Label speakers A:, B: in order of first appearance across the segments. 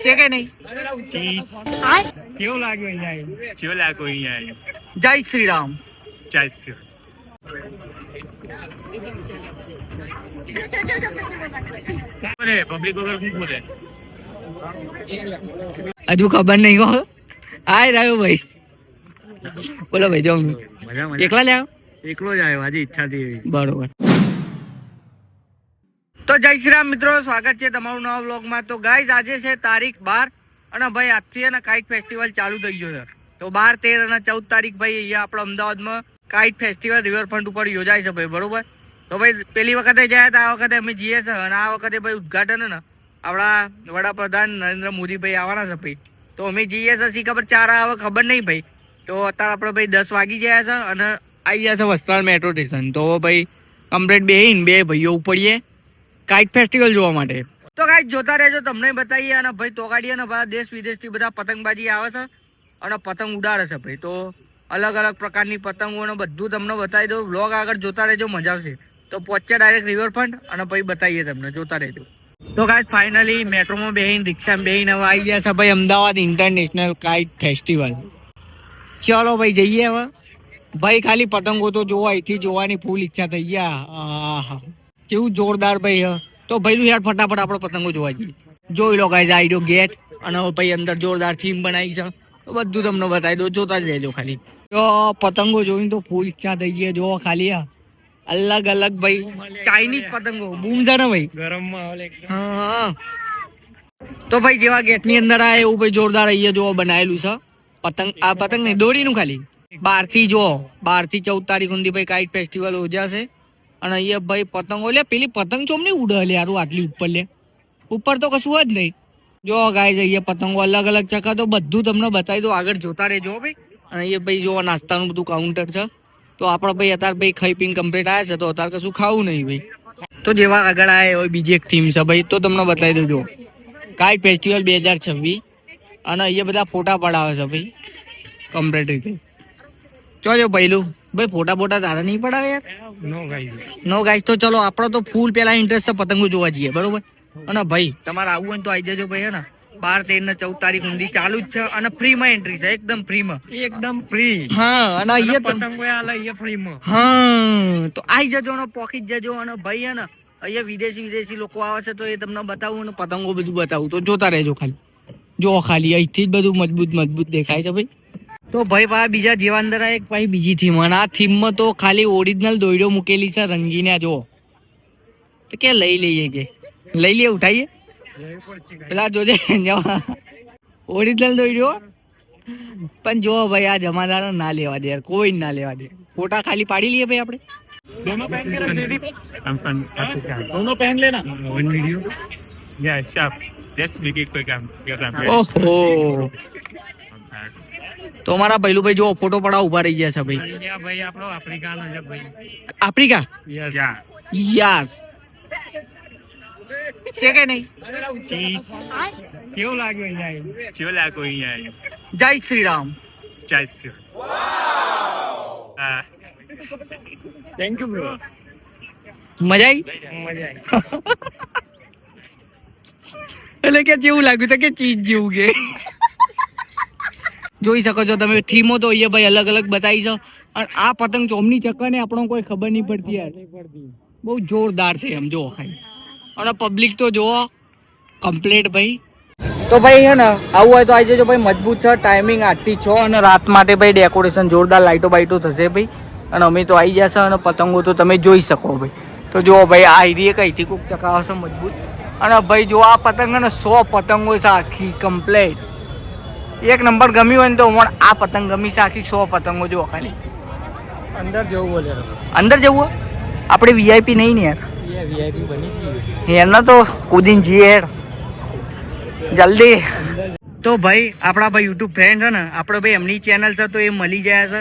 A: છે કે નહીં?
B: કેવું લાગ્યું અહીંયા કેવું લાગ્યું અહીંયા
A: જય શ્રી રામ.
B: જય શ્રી
A: હજુ ખબર નહીં હો. આય રહ્યો ભાઈ. બોલો ભાઈ જો એકલા લ્યા
B: એકલો જ આવ્યો આજે ઈચ્છા થઈ
A: બરોબર. તો જય શ્રી રામ મિત્રો, સ્વાગત છે તમારું નવા વ્લોગમાં. તો ગાઈઝ આજે છે તારીખ બાર અને ભાઈ, આજથી અને કાઇટ ફેસ્ટિવલ ચાલુ થઈ ગયો છે. તો બાર, તેર અને ચૌદ તારીખ ભાઈ, અહીંયા આપણે અમદાવાદમાં કાઇટ ફેસ્ટિવલ રિવરફ્રન્ટ ઉપર યોજાય છે ભાઈ, બરોબર? તો ભાઈ, પેલી વખતે ગયા હતા, આ વખતે અમે જઈએ છીએ અને આ વખતે ભાઈ ઉદઘાટન ને, આપણા વડાપ્રધાન નરેન્દ્ર મોદી ભાઈ આવવાના છે ભાઈ. તો અમે જઈએ છીએ, શી ખબર, ચાર આવે, ખબર નહીં ભાઈ. તો અત્યારે આપણે ભાઈ દસ વાગી ગયા છે અને આવી ગયા છે વસ્ત્રાલ મેટ્રો સ્ટેશન તો ભાઈ કમ્પ્લેટ બે બે ભાઈઓ ઉપડીએ. કાઇટ ફેસ્ટિવલ જોવા માટે. તો કાંઈક જોતા રહેજો, તમને બતાવીએ. અને ભાઈ, તોગાડીએ ને બધા દેશ વિદેશથી બધા પતંગબાજી આવે છે અને પતંગ ઉડાડે છે ભાઈ. તો અલગ અલગ પ્રકારની પતંગો ને બધું તમને બતાવી દઉં. વ્લોગ આગળ જોતા રહેજો, મજા આવશે. તો પહોંચે ડાયરેક્ટ રિવરફ્રન્ટ અને પછી બતાવીએ તમને. જોતા રહેજો. તો ગાઈસ ફાઇનલી મેટ્રોમાં બેહીને, રિક્ષામાં બેહીને હવે આવી ગયા છે ભાઈ અમદાવાદ ઇન્ટરનેશનલ કાઇટ ફેસ્ટિવલ ચલો ભાઈ, જઈએ હવે. ભાઈ, ખાલી પતંગો તો જોવા, અહીંથી જોવાની ફૂલ ઈચ્છા થઈ ગયા. આહા. કેવું જોરદાર ભાઈ હ. તો ભાઈલું યાર ફટાફટ આપણે પતંગો જોવા જઈએ. જોઈ લો ગાઈઝ આઈડો ગેટ અને ભાઈ અંદર જોરદાર થીમ બનાવી છે. તો બધું તમને બતાવી દો જોતા જ રહેજો ખાલી. તો પતંગો જોઈને તો ફૂલ ઈચ્છા થઈ ગઈ જો ખાલી અલગ અલગ ભાઈ ચાઇનીઝ પતંગો બૂમ છે ને ભાઈ?
B: ગરમ
A: હા તો ભાઈ જેવા ગેટની અંદર આ એવું ભાઈ જોરદાર અહીંયા જોવો બનાવેલું છે. પતંગ આ પતંગ નહીં દોરીનું ખાલી. બારથી જો બારથી ચૌદ તારીખ સુધી ભાઈ કાઇટ ફેસ્ટિવલ યોજાશે. અને અહીંયા ભાઈ પતંગો, લે, પેલી પતંગ ચોમ નહીં ઉડે લે યારું આટલી ઉપર લે. ઉપર તો કશું જ નહીં. જો ગાય અહીંયા પતંગો અલગ અલગ ચકા તો બધું તમને બતાવી દો આગળ જોતા રહેજો ભાઈ. અને અહીંયા ભાઈ જો નાસ્તાનું બધું કાઉન્ટર છે. તો આપણે ભાઈ અત્યારે ભાઈ ખાઈ પીને કમ્પ્લીટ આવ્યા છે, તો અત્યારે કશું ખાવું નહીં ભાઈ. તો જેવા આગળ આવ્યા હોય, બીજી એક થીમ છે ભાઈ, તો તમને બતાવી દેજો. કાઇટ ફેસ્ટિવલ બે હજાર છવ્વીસ. અને અહીંયા બધા ફોટા પડાવે છે ભાઈ. કમ્પ્લીટ રીતે. ચોજો પહેલું ભાઈ ફોટા ફોટા તારા નહીં પડાવે યાર?
B: નો ગાઈઝ
A: નો ગાઈસ તો ચલો આપણો તો ફૂલ પેલા ઇન્ટરેસ્ટ છે પતંગો જોવા જઈએ બરોબર? અને ભાઈ તમારે આવવું હોય તો આવી જજો ભાઈ હે ને? બાર તેર ને ચૌદ તારીખ સુધી ચાલુ જ છે અને ફ્રીમાં એન્ટ્રી છે એકદમ ફ્રીમાં
B: એકદમ ફ્રી
A: હા અને અહીંયા
B: પતંગો આલે ફ્રી માં
A: હા તો આવી જજો ને પોખી જજો અને ભાઈ હે ને અહીંયા વિદેશી વિદેશી લોકો આવે છે તો એ તમને બતાવું અને પતંગો બધું બતાવું. તો જોતા રહેજો ખાલી. જો ખાલી અહીંથી જ બધું મજબૂત મજબૂત દેખાય છે ભાઈ. તો ભાઈ પા બીજા જેવા અંદર આ એક ભાઈ બીજી થીમ અને આ થીમમાં તો ખાલી ઓરિજિનલ દોયડો મૂકેલી છે રંગીને આ જો તો કે લઈ લઈએ કે લઈ લઈએ ઉઠાઈએ પેલા જોજે ઓરિજિનલ દોયડો પણ જો ભાઈ આ જમાદાર ના લેવા દે યાર કોઈ ના લેવા દે ફોટા ખાલી પાડી લઈએ ભાઈ આપણે
B: दोनों पहन के रख दीदी हम फन दोनों पहन लेना वन वीडियो या शार्प जस्ट मेक इट कोई काम क्या काम
A: ઓહો તો મારા પહેલું ભાઈ જો ફોટો પડાવ ઊભા રહી ગયા છે ભાઈ
B: ઇન્ડિયા ભાઈ આપણો આફ્રિકા નો છે ભાઈ
A: આફ્રિકા
B: યસ યા
A: યસ છે કે નહીં
B: ચીઝ કેવું લાગ્યું અહીંયા કેવું લાગ્યું અહીંયા
A: જય શ્રી રામ
B: ચાઈસ હા થેન્ક યુ બ્રો
A: મજા આવી
B: મજા આવી
A: એટલે કે જેવું લાગ્યું તો કે ચીજ જેવું કે જોઈ શકો છો તમે, થીમો તો અહીંયા ભાઈ અલગ અલગ બતાવી છો. અને આ પતંગ ચોમની ચક્કર ને આપણને કોઈ ખબર નહીં પડતી યાર. બહુ જોરદાર છે એમ જોવો ખાલી. અને પબ્લિક તો જોવો કમ્પ્લેટ ભાઈ. તો ભાઈ હે ને, આવું હોય તો આવી જજો ભાઈ મજબૂત છે ટાઈમિંગ આઠથી છ અને રાત માટે ભાઈ ડેકોરેશન જોરદાર લાઇટો બાઇટો થશે ભાઈ. અને અમે તો આવી જશે અને પતંગો તો તમે જોઈ શકો ભાઈ. તો જુઓ ભાઈ, આ એરિયે કઈથી કોઈક ચકાવશો મજબૂત. અને ભાઈ જો આ પતંગ ને, સો પતંગો છે આખી કમ્પ્લેટ એક નંબર ગમી હોય ને તો પણ આ પતંગ ગમી છે આખી સો પતંગો જો ખાલી.
B: અંદર જવું બોલે
A: અંદર જવું આપણે વીઆઈપી નહીં ને યાર.
B: વીઆઈપી બની
A: એના તો કુદીન જી હેડ જલ્દી. તો ભાઈ આપણા ભાઈ યુટ્યુબ ફ્રેન્ડ છે ને આપણે ભાઈ એમની ચેનલ છે તો એ મળી ગયા છે.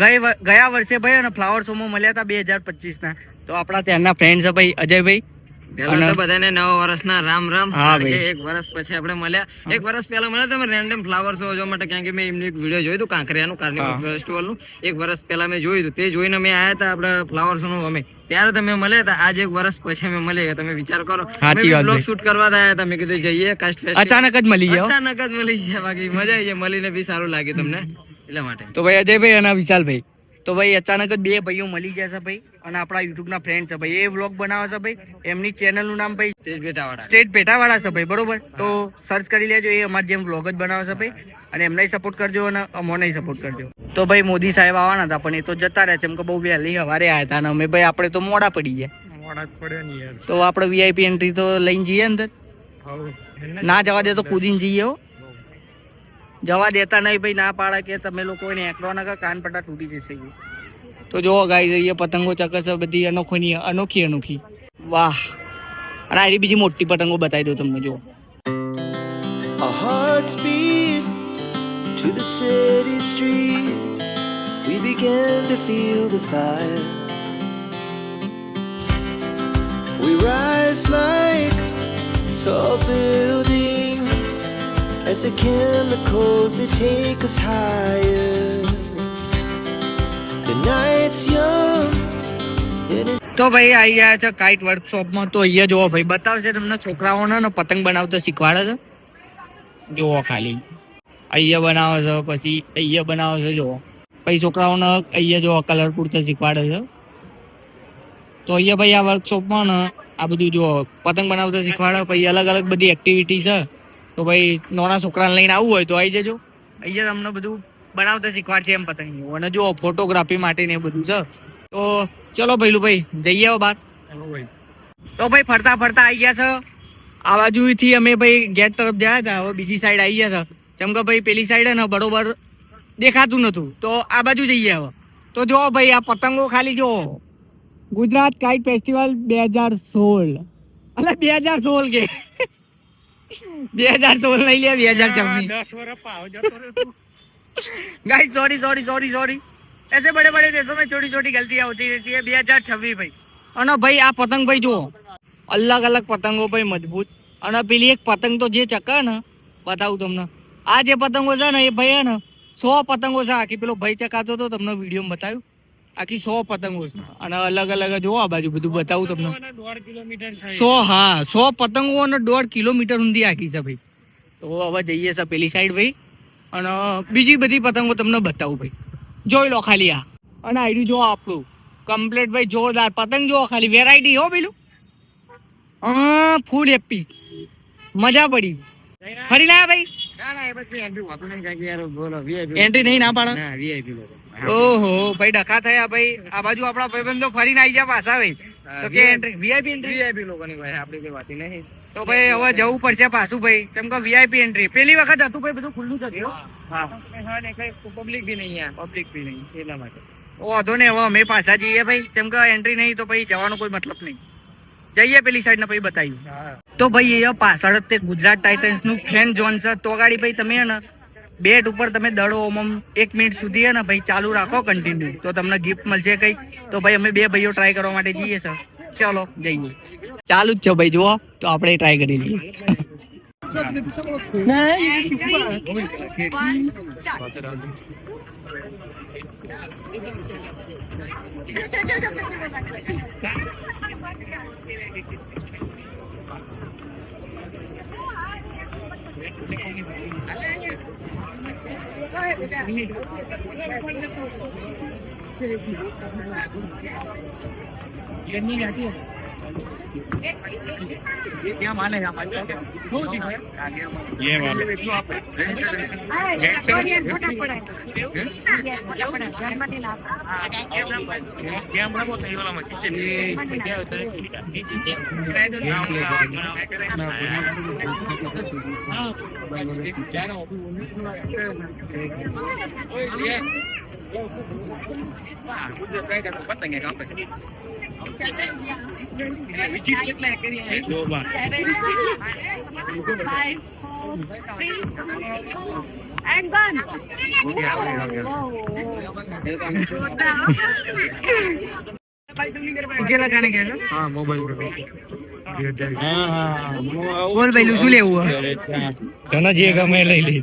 A: ગઈ ગયા વર્ષે ભાઈ અને ફ્લાવર શોમાં મળ્યા હતા બે હજાર પચીસના. તો આપણા ત્યાંના ફ્રેન્ડ છે ભાઈ અજયભાઈ.
C: પહેલા તો બધાને નવા વર્ષના રામ રામ. એક વર્ષ પછી આપણે મળ્યા. એક વર્ષ પહેલા મળ્યા તમે રેન્ડમ ફ્લાવર શો જોવા માટે કારણ કે મેં એમની એક વીડિયો જોયું હતું કાંકરિયાનું કાર્નિવલ. ફેસ્ટિવલનું એક વર્ષ પહેલા મેં જોયું હતું. તે જોઈને મેં આયા હતા આપણે ફ્લાવર શો નું અમે. ત્યારે તમે મળ્યા હતા. આજે એક વર્ષ પછી અમે મળ્યા તમે વિચાર કરો. બ્લોગ શૂટ કરવા આવ્યા હતા. મેં કીધું જઈએ કાસ્ટ
A: અચાનક જ મળી ગયા.
C: અચાનક જ મળી ગયા. બાકી મજા આવી જાય મળીને બી સારું લાગ્યું તમને. એટલા માટે.
A: તો ભાઈ અજયભાઈ અને વિશાલભાઈ. તો ભાઈ અચાનક જ બે ભાઈઓ મળી ગયા છે ભાઈ અને આપણા યુટ્યુબ ના ફ્રેન્ડ છે ભાઈ. એ વ્લોગ બનાવે છે ભાઈ. એમની ચેનલનું નામ ભાઈ
C: સ્ટેટ બેઠા
A: સ્ટેટ પેટાવાળા છે ભાઈ બરોબર? તો સર્ચ કરી લેજો એ અમારા જેમ વ્લોગ જ બનાવે છે ભાઈ. અને એમને સપોર્ટ કરજો અને અમોને સપોર્ટ કરજો. તો ભાઈ મોદી સાહેબ આવવાના હતા પણ એ તો જતા રહ્યા છે. એમ કે બહુ વહેલી સવારે આવ્યા હતા અને અમે ભાઈ આપણે તો મોડા પડી ગયા.
B: મોડા જ પડ્યો ને યાર.
A: તો આપણે વીઆઈપી એન્ટ્રી તો લઈને જઈએ અંદર? ના જવા દે તો કૂદીને જઈએ હો. જવા દેતા નહીં ભાઈ, ના પાડે કે તમે લોકો એને એકલો ના કાન પટા તૂટી જશે. તો જો ગાઈ જઈએ પતંગો ચકસ બધી અનોખી અનોખી અનોખી વાહ અને આ બીજી મોટી પતંગો બતાવી દઉં તમને જો
D: to the city streets. We began to feel the fire. We rise like tall buildings as the chemicals, they take us higher. The night's young.
A: તો ભાઈ આવી ગયા છે કાઇટ વર્કશોપમાં તો અહીંયા જોવો ભાઈ, બતાવશે તમને છોકરાઓને પતંગ બનાવતા શીખવાડે છે. જોવો ખાલી. અહીંયા બનાવે છે, પછી અહીંયા બનાવે છે જોવો પછી છોકરાઓને અહીંયા જોવો કલર પૂરતા શીખવાડે છે. તો અહીંયા ભાઈ, આ વર્કશોપમાં ને આ બધું જો પતંગ બનાવતા શીખવાડે, પછી અલગ અલગ બધી એક્ટિવિટી છે. તો ભાઈ નાના છોકરાને લઈને આવવું હોય તો આવી જજો. અહીંયા તમને બધું બનાવતા શીખવાડશે એમ પતંગ અને જો ફોટોગ્રાફી માટે ને એ બધું છે. તો ચલો ભાઈલું ભાઈ જઈએ
B: આવો ભાઈ.
A: તો ભાઈ ફરતા ફરતા આવી ગયા છે? આ બાજુથી અમે ભાઈ ગેટ તરફ ગયા હતા હવે બીજી સાઈડ આવી ગયા છે. જેમ કે ભાઈ પેલી સાઈડ ને બરોબર દેખાતું નતું. તો આ બાજુ જઈએ હવે તો જો ભાઈ આ પતંગો ખાલી જો. ગુજરાત કાઇટ ફેસ્ટિવલ બે હજાર સોળ. એટલે બે હજાર સોળ કે. બે હજાર સોળ નહીં લે બે હજાર છવ્વીસ
B: દસ વર્ષ પાવ જતો રહ્યો તું.
A: Guys sorry sorry sorry sorry ऐसे बड़े बड़े देशों में छोटी छोटी गलतियां होती रहती है બે હજાર છવ્વીસ ભાઈ અને ભાઈ આ પતંગ ભાઈ જુઓ અલગ અલગ પતંગો ભાઈ મજબૂત અને પેલી એક પતંગ તો જે ચકે ને બતાવું તમને આ જે પતંગો છે ને એ ભાઈ હે ને સો પતંગો છે આખી પેલો ભાઈ ચકાતો તો તમને વિડીયો બતાવ્યું આખી સો પતંગો છે. અને અલગ અલગ જો આ બાજુ બધું બતાવું તમને. સો હા સો પતંગો અને દોઢ કિલોમીટર ઊંધી આખી છે ભાઈ. તો હવે જઈએ છે પેલી સાઈડ ભાઈ. અને બીજી બધી પતંગો તમને બતાવું ભાઈ. જોઈ લો ખાલી આ. અને આઈડ્યું જો આપણું. કમ્પ્લેટ ભાઈ જોરદાર પતંગ જો ખાલી. વેરાયટી હો પેલું. હા ફૂલ હેપી મજા પડી. ફરી લાયા ભાઈ? એન્ટ્રી નહીં ના પાડે?
C: વીઆઈપી લોકો
A: ઓહો ભાઈ ડખા થયા ભાઈ. આ બાજુ આપણા ભાઈબંધો ફરીને આવી ગયા પાછા ભાઈ. તો કે એન્ટ્રી વીઆઈપી એન્ટ્રી
C: વીઆઈપી લોકોની ભાઈ આપણી કઈ વાત નહીં.
A: તો ભાઈ હવે જવું પડશે પાછું ભાઈ. કેમ કે વીઆઈપી એન્ટ્રી પેલી વખત હતું ભાઈ બધું ખુલ્લું હતું.
C: હા હા. ને કઈ પબ્લિક બી નહીં પબ્લિક બી નહીં એટલા માટે.
A: વાંધો ને હવે અમે પાછા જઈએ ભાઈ. કેમ કે એન્ટ્રી નહીં તો પછી જવાનો કોઈ મતલબ નહીં. જઈએ પેલી સાઈડ ને પછી બતાવ્યું તો ભાઈ એ પાછળ તે ગુજરાત ટાઇટન્સનું ફેન ઝોન છે. તો ગાડી ભાઈ તમે ને બેટ ઉપર તમે દડો ઓમમ એક મિનિટ સુધી હે ને ભાઈ, ચાલુ રાખો કન્ટિન્યુ તો તમને ગિફ્ટ મળશે કઈ. તો ભાઈ, અમે બે ભાઈઓ ટ્રાય કરવા માટે જઈએ સર ચલો, જઈએ. ચાલુ જ છે ભાઈ, જુઓ. તો આપણે ટ્રાય કરી લઈએ.
B: ఎన్ని అటు ये वाले कैमरा को नहीं वाला मत चलिए क्या होता है दो बार
E: And
B: gone.
A: ઉકેલા ભાઈ શું લેવું
B: જના જે ગમે લઈ લઈ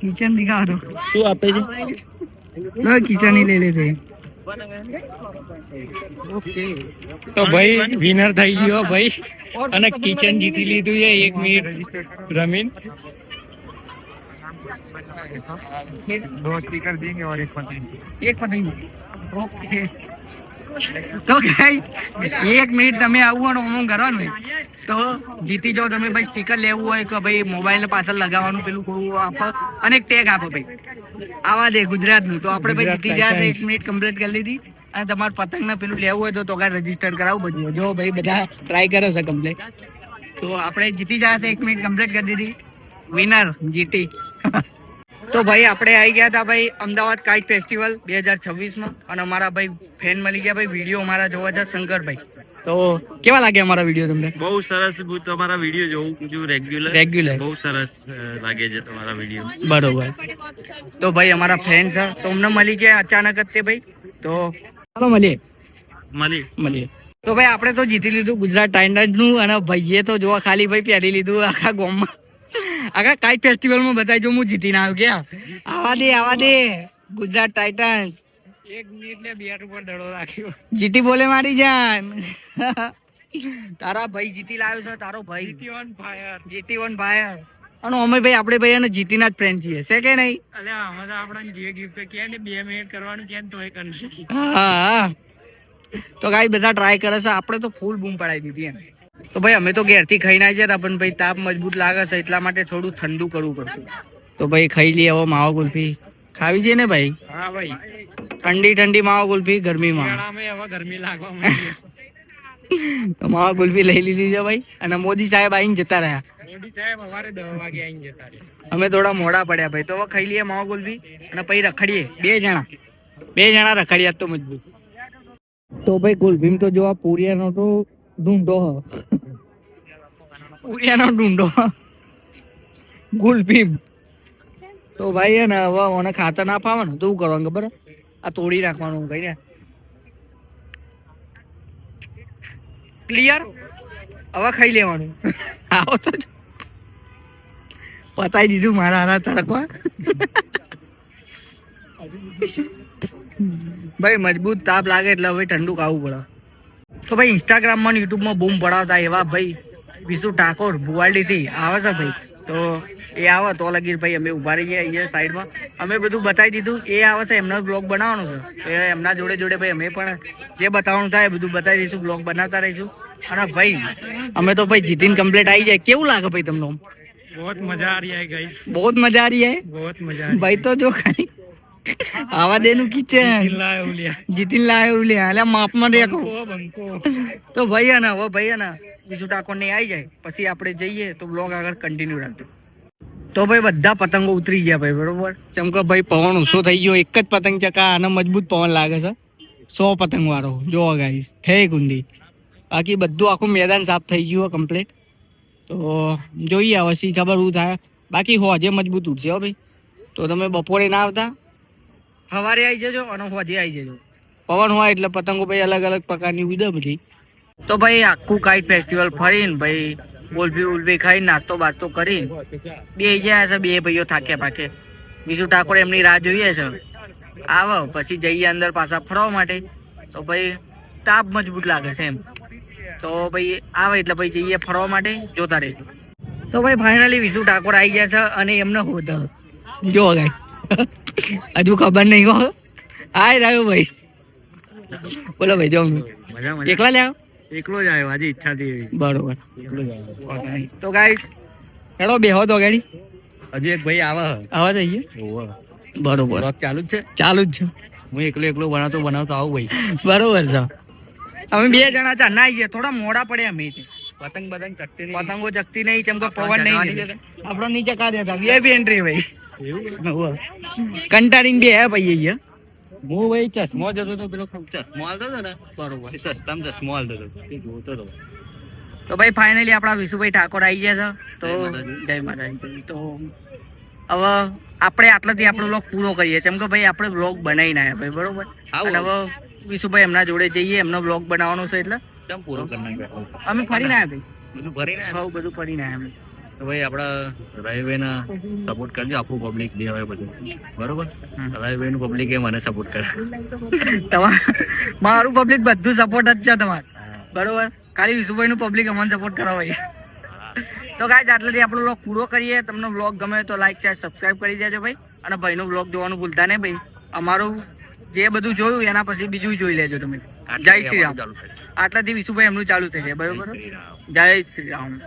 A: કિચન દિખા રહો
C: શું આપે છે?
A: લો કિચન લઈ લે છે.
B: તો ભાઈ વિનર થઈ ગયો ભાઈ. અને કિચન જીતી લીધું છે એક મિનિટ. રમીન? દો સ્ટીકર દેંગે ઓર એક પતંગ
A: એક પતંગ ઓકે. તો કઈ એક મિનિટ તમે આવું હોય હું કરવાનું તો જીતી જાઓ તમે ભાઈ સ્ટીકર લેવું હોય કે ભાઈ મોબાઈલ પાછળ લગાવવાનું પેલું કોઈ આપો અને એક ટેગ આપો ભાઈ. આવા દે ગુજરાતનું. તો આપણે ભાઈ જીતી જાય એક. મિનિટ કમ્પ્લીટ કરી લીધી. અને તમારે પતંગને પેલું લેવું હોય તો તો કાંઈ રજિસ્ટર કરાવવું બધું. જો ભાઈ બધા ટ્રાય કરે છે કમ્પ્લીટ તો આપણે જીતી જાય એક મિનિટ કમ્પ્લીટ કરી દીધી. વિનર જીતી. તો ભાઈ આપણે આવી ગયા હતા ભાઈ અમદાવાદ કાઇટ ફેસ્ટિવલ બે હજાર છવ્વીસમાં. અને અમારા ભાઈ ફેન મળી ગયા ભાઈ વીડિયો અમારા જોવા છે શંકરભાઈ. તો કેવા લાગે અમારા વીડિયો તમને?
C: બહુ સરસ હું તમારા વીડિયો જોઉં છું રેગ્યુલર
A: રેગ્યુલર
C: બહુ સરસ લાગે છે તમારા વીડિયો.
A: બરોબર. તો ભાઈ અમારા ફ્રેન્ડ છે. તો અમને મળી ગયા અચાનક જ તે ભાઈ. તો ચાલો મળીએ.
C: મળીએ.
A: મળીએ. તો ભાઈ આપણે તો જીતી લીધું ગુજરાત ટાઇટન્સનું અને ભાઈએ તો જોવા ખાલી ભાઈ પહેરી લીધું આખા ગામમાં. આખા કાઇટ ફેસ્ટિવલમાં બતાવી જો હું જીતીને આવ્યો ક્યાં આવા દે આવા દે. ગુજરાત ટાઇટન્સ
B: એક મિનિટ ને બેટ ઉપર દડો રાખ્યો
A: જીતી બોલે મારી જાન. તારા ભાઈ જીતી લાવ્યો છે તારો ભાઈ.
B: On fire.
A: જીતી વન ભાઈ અને અમે ભાઈ આપણે ભાઈ અને જીતીના જ ફ્રેન્ડ છીએ. છે કે નહીં?
B: અલે અમે તો આપણને જે ગિફ્ટ કે ને બે મિનિટ કરવાનું કે તોય કરશે.
A: હા તો ગાઈ બધા ટ્રાય કરે છે. આપણે તો ફૂલ બૂમ પડાવી દીધી એમ. તો ભાઈ અમે તો ઘેરથી ખાઈને આવી જતા પણ ભાઈ તાપ મજબૂત લાગે છે એટલા માટે થોડું ઠંડુ કરવું પડશે. તો ભાઈ ખાઈ લઈએ હવે માવા કુલ્ફી. ખાવી છે ને ભાઈ?
B: હા ભાઈ.
A: ઠંડી ઠંડી માવા કુલ્ફી ગરમીમાં.
B: હવે ગરમી લાગવા
A: તો માવા કુલ્ફી લઈ લીધી છે ભાઈ અને મોદી સાહેબ આવીને જતા રહ્યા.
B: મોદી સાહેબ સવારે દસ વાગે આવીને જતા રહે
A: અમે થોડા મોડા પડ્યા ભાઈ તો હવે ખાઈ લઈએ માવા કુલ્ફી અને પછી રખડીએ બે જણા. બે જણા રખડ્યા તો મજબૂત. તો ભાઈ કુલભીમ તો જોવા પૂરિયાનો તો ઢૂંઢો ઉડિયાનો ઢૂંઢો ગુલભીમ તો ભાઈ હે ને હવે મને ખાતર ના ફાવે તો શું કરવાનું ખબર આ તોડી નાખવાનું કઈ ને. ક્લિયર હવે ખાઈ લેવાનું. આવો તો જો. પતાઈ દીધું મારા હારા તરફમાં. ભાઈ મજબૂત તાપ લાગે એટલે હવે ઠંડુ ખાવું પડે. તો ભાઈ ઇન્સ્ટાગ્રામમાં યુટ્યુબમાં બૂમ પડાવતા એવા ભાઈ વિશુ ઠાકોર બુવાલડીથી આવે છે ભાઈ. તો એ આવે તો લગીર ભાઈ અમે ઊભા રહીએ અહીંયા સાઈડમાં. અમે બધું બતાવી દીધું. એ આવે છે એમનો બ્લોગ બનાવવાનો છે. એ એમના જોડે જોડે ભાઈ અમે પણ જે બતાવવાનું થાય બધું બતાવી દઈશું બ્લોગ બનાવતા રહીશું. અને ભાઈ અમે તો ભાઈ જીતીને કમ્પ્લીટ આવી જાય. કેવું લાગે ભાઈ તમને?
B: બહુ મજા આ રહી
A: બહુ મજા આ રહી હે
B: બહુ મજા
A: ભાઈ તો જો ખાલી આવા દેનું કિચન જીતીન લાયો લે અલ્યા માપમાં
B: દેખો
A: તો ભૈયા ના હો ભૈયા ના બીજું ટાકો ને આવી જાય પછી આપણે જઈએ તો બ્લોગ આગળ કન્ટિન્યુ રાખજો તો ભાઈ બધા પતંગો ઉતરી ગયા ભાઈ બરોબર ચમકો ભાઈ પવન ઓછો થઈ ગયો એક જ પતંગ ચકા અને મજબૂત પવન લાગે છે સો પતંગ વાળો જોવા ગાઈસ થઈ ગુંદી બાકી બધું આખું મેદાન સાફ થઈ ગયું કમ્પ્લીટ તો જોઈએ હવે સી ખબર હું થાય બાકી હો જે મજબૂત ઉઠશે હો ભાઈ તો તમે બપોરે ના આવતા સવારે આવી જજો અને હોજે આવી જજો. પવન હોય એટલે પતંગો ભાઈ અલગ અલગ પ્રકારની ઉડે બધી. તો ભાઈ આખું કાઇટ ફેસ્ટિવલ ફરીને ભાઈ બોલભી ઉલભી ખાઈ નાસ્તો બાસ્તો કરી બે જાય છે બે ભાઈઓ થાકે પાકે બીજું ઠાકોર એમની રાહ જોઈએ છે. આવો પછી જઈએ અંદર પાછા ફરવા માટે. તો ભાઈ તાપ મજબૂત લાગે છે એમ. તો ભાઈ આવે એટલે ભાઈ જઈએ ફરવા માટે જોતા રહેજો. તો ભાઈ ફાઇનલી વિશુ ઠાકોર આવી ગયા છે અને એમને હોધ જો ગાય હજુ ખબર નહીં હો. આય રહ્યો ભાઈ. બોલો ભાઈ જો એકલા લ્યા
C: એકલો જ આવ્યો આજે ઈચ્છા થઈ
A: બરોબર. તો ગાઈસ હેડો બેહો તો ગાડી.
C: હજુ એક ભાઈ આવે.
A: આવા જઈએ? બરોબર.
C: ચાલુ જ છે?
A: ચાલુ જ છે.
C: હું એકલો એકલો બનાવતો બનાવતો આવું ભાઈ.
A: બરોબર છે. અમે બે જણા હતા ના આવીએ થોડા મોડા પડ્યા અમે.
C: પતંગ બતંગ ચકતી નહીં.
A: પતંગો ચકતી નહીં ચમકો પવન નહીં? આપણો નીચે કાર્ય હતા વીઆઈપી એન્ટ્રી ભાઈ.
C: એવું?
A: કંટાળીને બે હે ભાઈ અહીંયા.
C: હું ભાઈ ચશ્મો જતો તો પેલો ચશ્મો હાલતો હતો ને? બરોબર. સસ્તામાં ચશ્મો હાલતો હતો. એ જોતો હતો.
A: તો ભાઈ ફાઇનલી આપણા વિશુભાઈ ઠાકોર આવી ગયા છે. તો
C: જય માતાજી.
A: તો હવે આપણે આટલાથી આપણો બ્લોગ પૂરો કરીએ. કેમ કે ભાઈ આપણે બ્લોગ બનાવીને નાખ્યા ભાઈ બરોબર? અને હવે વિશુભાઈ એમના જોડે જઈએ એમનો બ્લોગ બનાવવાનો છે એટલે.
F: કેમ પૂરો. કરી નાખ્યો
A: અમે ફરીને આવ્યા
F: બધું ભરીને
A: ભાઈ બહુ બધું ફરીને આવ્યા અમે.
F: તો ભાઈ આપણા રહીભાઈ ના સપોર્ટ કરજો આખું પબ્લિક જે હોય બધું. બરોબર? રહીભાઈ નું પબ્લિક એ મને સપોર્ટ કરે.
A: તમાર મારું પબ્લિક બધું સપોર્ટ જ છે તમારે. બરોબર? ખાલી વિશુભાઈ નું પબ્લિક અમને સપોર્ટ કરો ભાઈ. તો ગાઈઝ આટલેથી આપણો વ્લોગ પૂરો કરીએ. તમને વ્લોગ ગમે તો લાઈક શેર સબસ્ક્રાઇબ કરી દેજો ભાઈ. અને ભાઈનો વ્લોગ જોવાનું ભૂલતા નહીં ભાઈ. અમારું જે બધું જોયું એના પછી બીજું જોઈ લેજો તમે. જય શ્રી રામ. આટલાથી વિશુભાઈ એમનું ચાલુ થશે બરોબર? જય શ્રી રામ.